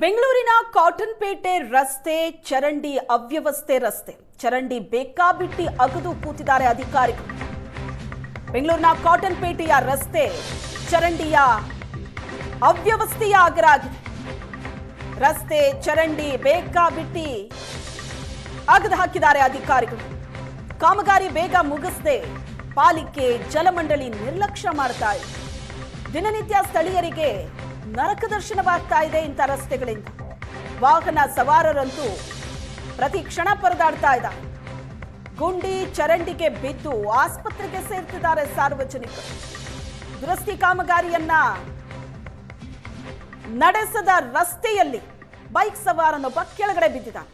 ಬೆಂಗಳೂರಿನ ಕಾಟನ್ ಪೇಟೆ ರಸ್ತೆ, ಚರಂಡಿ ಅವ್ಯವಸ್ಥೆ ರಸ್ತೆ. ಚರಂಡಿ ಬೇಕಾಬಿಟ್ಟಿ ಅಗದು ಕೂತಿದ್ದಾರೆ ಅಧಿಕಾರಿಗಳು. ಬೆಂಗಳೂರಿನ ಕಾಟನ್ಪೇಟೆಯ ರಸ್ತೆ ಚರಂಡಿಯ ಅವ್ಯವಸ್ಥೆಯ ಅಗರಾಗಿದೆ ರಸ್ತೆ, ಚರಂಡಿ ಬೇಕಾಬಿಟ್ಟಿ ಅಗದು ಹಾಕಿದ್ದಾರೆ ಅಧಿಕಾರಿಗಳು. ಕಾಮಗಾರಿ ಬೇಗ ಮುಗಿಸದೆ ಪಾಲಿಕೆ ಜಲಮಂಡಳಿ ನಿರ್ಲಕ್ಷ್ಯ ಮಾಡ್ತಾ ದಿನನಿತ್ಯ ಸ್ಥಳೀಯರಿಗೆ ನರಕ ದರ್ಶನವಾಗ್ತಾ ಇದೆ ಇಂಥ ರಸ್ತೆಗಳಿಂದ. ವಾಹನ ಸವಾರರಂತೂ ಪ್ರತಿ ಕ್ಷಣ ಪರದಾಡ್ತಾ ಇದ್ದ ಗುಂಡಿ ಚರಂಡಿಗೆ ಬಿದ್ದು ಆಸ್ಪತ್ರೆಗೆ ಸೇರ್ತಿದ್ದಾರೆ ಸಾರ್ವಜನಿಕರು. ದುರಸ್ತಿ ಕಾಮಗಾರಿಯನ್ನ ನಡೆಸದ ರಸ್ತೆಯಲ್ಲಿ ಬೈಕ್ ಸವಾರನೊಬ್ಬ ಕೆಳಗಡೆ ಬಿದ್ದಿದ್ದಾನೆ.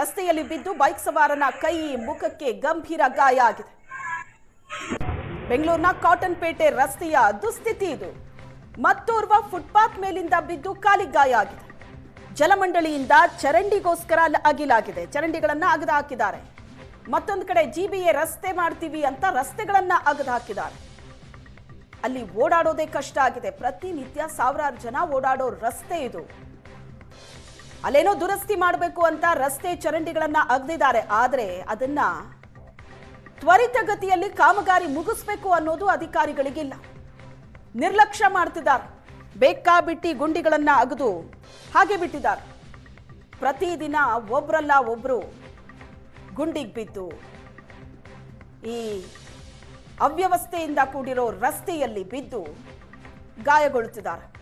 ರಸ್ತೆಯಲ್ಲಿ ಬಿದ್ದು ಬೈಕ್ ಸವಾರನ ಕೈ ಮುಖಕ್ಕೆ ಗಂಭೀರ ಗಾಯ ಆಗಿದೆ. ಬೆಂಗಳೂರಿನ ಕಾಟನ್ಪೇಟೆ ರಸ್ತೆಯ ದುಸ್ಥಿತಿ ಇದು. ಮತ್ತೋರ್ವ ಫುಟ್ಪಾತ್ ಮೇಲಿಂದ ಬಿದ್ದು ಕಾಲಿಗೆ ಆಗಿದೆ. ಜಲಮಂಡಳಿಯಿಂದ ಚರಂಡಿಗೋಸ್ಕರ ಅಗಿಲಾಗಿದೆ. ಚರಂಡಿಗಳನ್ನ ಅಗದು ಹಾಕಿದ್ದಾರೆ ಮತ್ತೊಂದು ಕಡೆ ಜಿಬಿಎ ರಸ್ತೆ ಮಾಡ್ತೀವಿ ಅಂತ ರಸ್ತೆಗಳನ್ನ ಅಗದು ಹಾಕಿದ್ದಾರೆ ಅಲ್ಲಿ ಓಡಾಡೋದೇ ಕಷ್ಟ ಆಗಿದೆ. ಪ್ರತಿನಿತ್ಯ ಸಾವಿರಾರು ಜನ ಓಡಾಡೋ ರಸ್ತೆ ಇದು. ಅಲ್ಲೇನೋ ದುರಸ್ತಿ ಮಾಡಬೇಕು ಅಂತ ರಸ್ತೆ ಚರಂಡಿಗಳನ್ನ ಅಗದಿದ್ದಾರೆ. ಆದರೆ ಅದನ್ನ ತ್ವರಿತಗತಿಯಲ್ಲಿ ಕಾಮಗಾರಿ ಮುಗಿಸ್ಬೇಕು ಅನ್ನೋದು ಅಧಿಕಾರಿಗಳಿಗಿಲ್ಲ. ನಿರ್ಲಕ್ಷ್ಯ ಮಾಡ್ತಿದ್ದಾರೆ. ಬೇಕಾಬಿಟ್ಟಿ ಗುಂಡಿಗಳನ್ನ ಅಗದು ಹಾಗೆ ಬಿಟ್ಟಿದ್ದಾರೆ. ಪ್ರತಿದಿನ ಒಬ್ರಲ್ಲ ಒಬ್ರು ಗುಂಡಿಗೆ ಬಿದ್ದು ಈ ಅವ್ಯವಸ್ಥೆಯಿಂದ ಕೂಡಿರೋ ರಸ್ತೆಯಲ್ಲಿ ಬಿದ್ದು ಗಾಯಗೊಳ್ಳುತ್ತಿದ್ದಾರೆ.